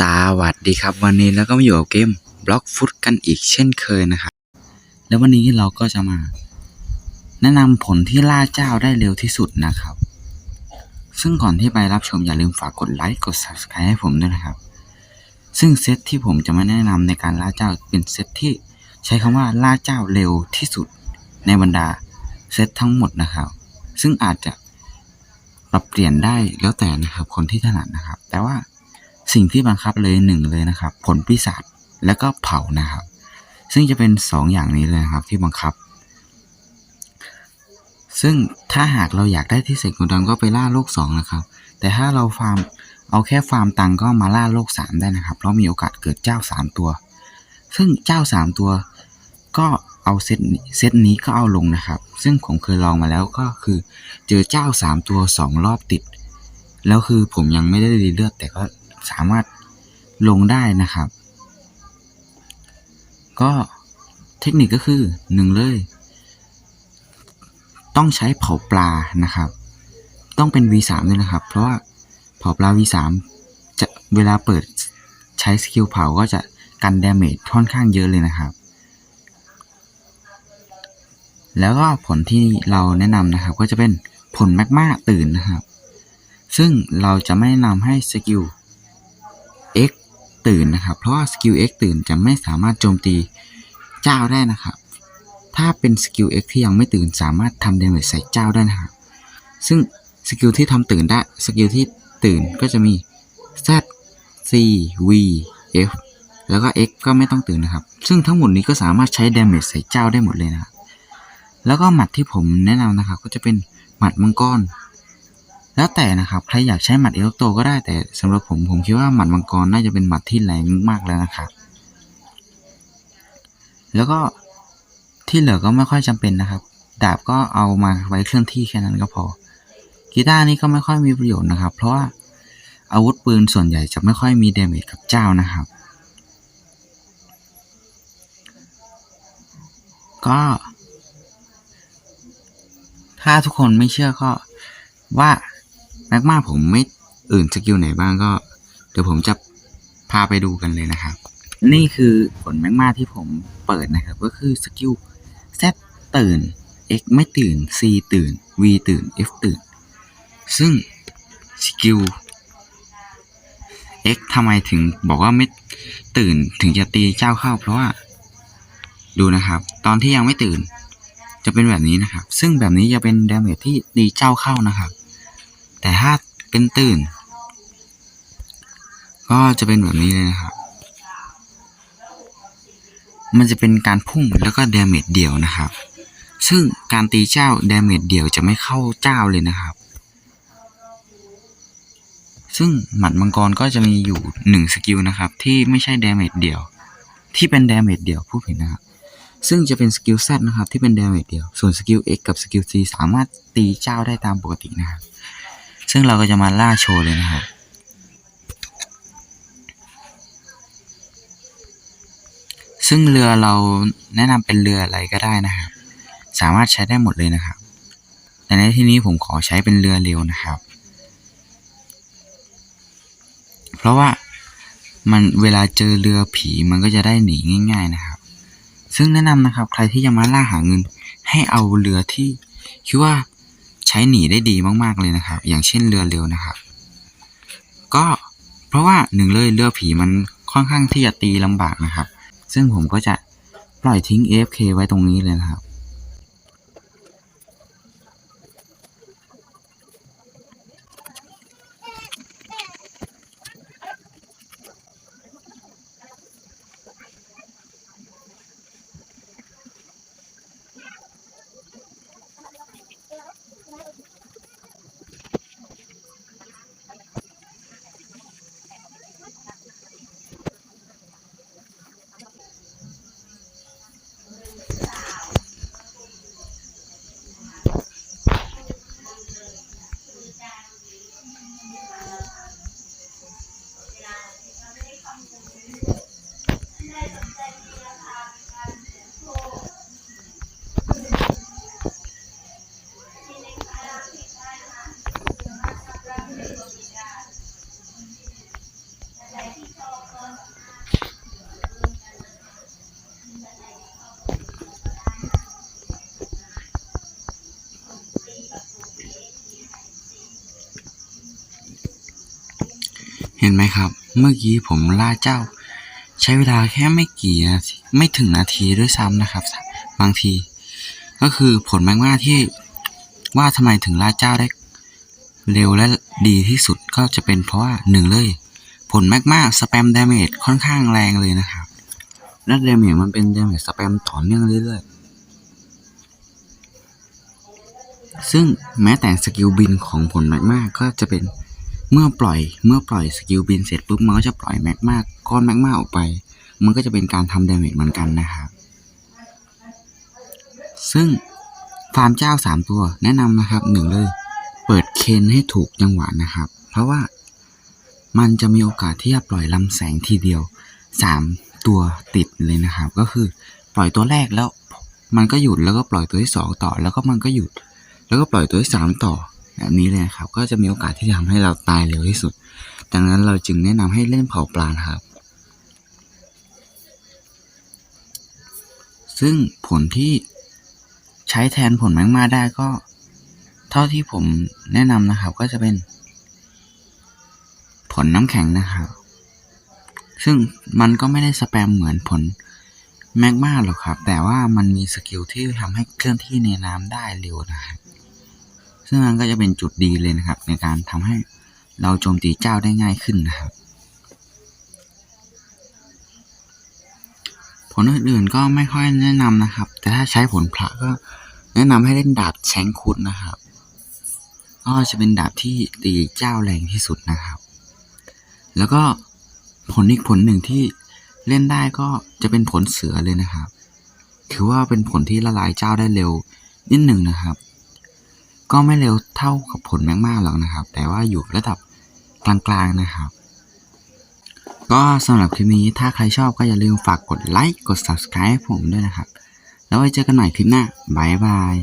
สวัสดีครับ วันนี้แล้วก็มาอยู่กับเกมบล็อกฟุตกันอีกเช่นเคยนะครับ แล้ววันนี้เราก็จะมา แนะนำผลที่ล่าเจ้าได้เร็วที่สุดนะครับ ซึ่งก่อนที่ไปรับชมอย่าลืมฝากกดไลค์กด subscribe ให้ผมด้วยนะครับ ซึ่งเซตที่ผมจะมาแนะนำในการล่าเจ้าเป็นเซตที่ใช้คำว่าล่าเจ้าเร็วที่สุดในบรรดาเซตทั้งหมดนะครับ ซึ่งอาจจะปรับเปลี่ยนได้แล้วแต่นะครับคนที่ถนัดนะครับ แต่ว่า สิ่งที่บังคับเลยหนึ่งเลยนะครับ ผลปีศาจแล้วก็เผานะครับ ซึ่งจะเป็นสองอย่างนี้เลยนะครับที่บังคับ ซึ่งถ้าหากเราอยากได้ที่เสกกุดังก็ไปล่าโลกสองนะครับ แต่ถ้าเราฟาร์มเอาแค่ฟาร์มตังก็มาล่าโลกสามได้นะครับ เพราะมีโอกาสเกิดเจ้าสามตัว ซึ่งเจ้าสามตัวก็เอาเซตเซตนี้ก็เอาลงนะครับ ซึ่งผมเคยลองมาแล้วก็คือเจอเจ้าสามตัวสองรอบติด แล้วคือผมยังไม่ได้รีเลือดแต่ก็ สามารถลงได้นะครับ ก็เทคนิคก็คือหนึ่งเลย ต้องใช้เผาปลานะครับ ต้องเป็น V3 ด้วยนะครับ เพราะว่าเผาปลา V3 จะเวลาเปิดใช้สกิลเผาก็จะกันดาเมจค่อนข้างเยอะเลยนะครับ แล้วก็ผลที่เราแนะนำนะครับ ก็จะเป็นผลแมกมาตื่นนะครับ ซึ่งเราจะไม่แนะนำให้สกิล X ตื่นนะครับ เพราะว่าสกิล X ตื่นจะไม่สามารถโจมตีเจ้าได้นะครับ ถ้าเป็นสกิล X ที่ยังไม่ตื่นสามารถทำเดเมจใส่เจ้าได้นะครับ ซึ่งสกิลที่ทำตื่นได้สกิลที่ตื่นก็จะมี Z C V F แล้วก็ X ก็ไม่ต้องตื่นนะครับ ซึ่งทั้งหมดนี้ก็สามารถใช้เดเมจใส่เจ้าได้หมดเลยนะครับแล้วก็หมัดที่ผมแนะนำนะครับก็จะเป็นหมัดมังกร แล้วแต่นะครับ ใครอยากใช้หมัดเอลโตก็ได้แต่สำหรับผมผมคิดว่าหมัดมังกรน่าจะเป็นหมัดที่แรงมากแล้วนะครับ แล้วก็ที่เหลือก็ไม่ค่อยจำเป็นนะครับ ดาบก็เอามาไว้เคลื่อนที่แค่นั้นก็พอ กีตาร์นี่ก็ไม่ค่อยมีประโยชน์นะครับ เพราะว่าอาวุธปืนส่วนใหญ่จะไม่ค่อยมีเดเมจกับเจ้านะครับ ก็ ถ้าทุกคนไม่เชื่อก็ว่า แม็กมาผมไม่อื่นสกิลไหนบ้างก็ เดี๋ยวผมจะพาไปดูกันเลยนะครับ นี่คือผลแม็กมาที่ผมเปิดนะครับ ก็คือสกิล Z ตื่น X ไม่ตื่น C ตื่น V ตื่น F ตื่น ซึ่งสกิล X ทำไมถึงบอกว่าไม่ตื่นถึงจะตีเจ้าเข้า เพราะว่า ดูนะครับ ตอนที่ยังไม่ตื่น จะเป็นแบบนี้นะครับ ซึ่งแบบนี้จะเป็นดาเมจที่ตีเจ้าเข้านะครับ แต่ถ้าเป็นตื่น ก็จะเป็นแบบนี้เลยนะครับ มันจะเป็นการพุ่งแล้วก็ดาเมจเดี่ยวนะครับ ซึ่งการตีเจ้าดาเมจเดี่ยวจะไม่เข้าเจ้าเลยนะครับ ซึ่งหมัดมังกรก็จะมีอยู่หนึ่งสกิลนะครับ ที่ไม่ใช่ดาเมจเดี่ยว ที่เป็นดาเมจเดี่ยวพูดผิดนะครับซึ่งจะเป็นสกิล Z นะครับ ที่เป็นดาเมจเดียว ส่วนสกิล X กับสกิล C สามารถตีเจ้าได้ตามปกตินะครับ ซึ่งเราก็จะมาล่าโชว์เลยนะครับ ซึ่งเรือเราแนะนำเป็นเรืออะไรก็ได้นะครับ สามารถใช้ได้หมดเลยนะครับ แต่ในที่นี้ผมขอใช้เป็นเรือเร็วนะครับ เพราะว่ามันเวลาเจอเรือผีมันก็จะได้หนีง่าย ๆนะครับ ซึ่งแนะนำนะครับ ใครที่จะมาล่าหาเงินให้เอาเรือที่คิดว่า ช้หนีได้ดีมากๆเลยนะครับ อย่างเช่นเรือเร็วนะครับ ก็เพราะว่าหนึ่งเลยเรือผีมันค่อนข้างที่จะตีลำบากนะครับ ซึ่งผมก็จะปล่อยทิ้ง AFK ไว้ตรงนี้เลยนะครับ ห็นไหมครับ เมื่อกี้ผมล่าเจ้า ใช้เวลาแค่ไม่กี่นาทีไม่ถึงนาทีด้วยซ้ำนะครับ บางที ก็คือผลแมกมาที่ว่าทำไมถึงล่าเจ้าได้ เร็วและดีที่สุดก็จะเป็นเพราะว่าหนึ่งเลย ผลแมกมาสแปมดาเมจค่อนข้างแรงเลยนะครับและดาเมจมันเป็นดาเมจสแปมต่อเนื่องเรื่อยๆซึ่งแม้แต่สกิลบินของผลแมกมาก็จะเป็น เมื่อปล่อยเมื่อปล่อยสกิลบินเสร็จปุ๊บมันก็จะปล่อยแมกมาก้อนแมกมาออกไป มันก็จะเป็นการทำดาเมจเหมือนกันนะครับ ซึ่งฟาร์มเจ้าสามตัวแนะนำนะครับหนึ่งเลย เปิดเคนให้ถูกจังหวะนะครับ เพราะว่ามันจะมีโอกาสที่จะปล่อยลำแสงทีเดียวสามตัวติดเลยนะครับ ก็คือปล่อยตัวแรกแล้ว มันก็หยุดแล้วก็ปล่อยตัวที่สองต่อ แล้วก็มันก็หยุด แล้วก็ปล่อยตัวที่สามต่อ แบบนี้เลยนะครับ ก็จะมีโอกาสที่จะทำให้เราตายเร็วที่สุด ดังนั้นเราจึงแนะนำให้เล่นเผาปลานครับ ซึ่งผลที่ใช้แทนผลแมงมาได้ก็ เท่าที่ผมแนะนำนะครับ ก็จะเป็น ผลน้ำแข็งนะครับ ซึ่งมันก็ไม่ได้สแปมเหมือนผลแมกมาหรอกครับ แต่ว่ามันมีสกิลที่ทำให้เคลื่อนที่ในน้ำได้เร็วนะครับ ซึ่งมันก็จะเป็นจุดดีเลยนะครับ ในการทำให้เราโจมตีเจ้าได้ง่ายขึ้นนะครับ ผลอื่นๆก็ไม่ค่อยแนะนำนะครับ แต่ถ้าใช้ผลพระก็แนะนำให้เล่นดาบแชงคุดนะครับก็จะเป็นดาบที่ตีเจ้าแรงที่สุดนะครับ แล้วก็ผลอีกผลหนึ่งที่เล่นได้ก็จะเป็นผลเสือเลยนะครับ ถือว่าเป็นผลที่ละลายเจ้าได้เร็วนิดหนึ่งนะครับ ก็ไม่เร็วเท่ากับผลแมกมาหรอกนะครับ แต่ว่าอยู่ระดับกลางๆนะครับ ก็สำหรับคลิปนี้ถ้าใครชอบก็อย่าลืมฝากกดไลค์กด subscribe ผมด้วยนะครับ แล้วไว้เจอกันใหม่คลิปหน้าบายบาย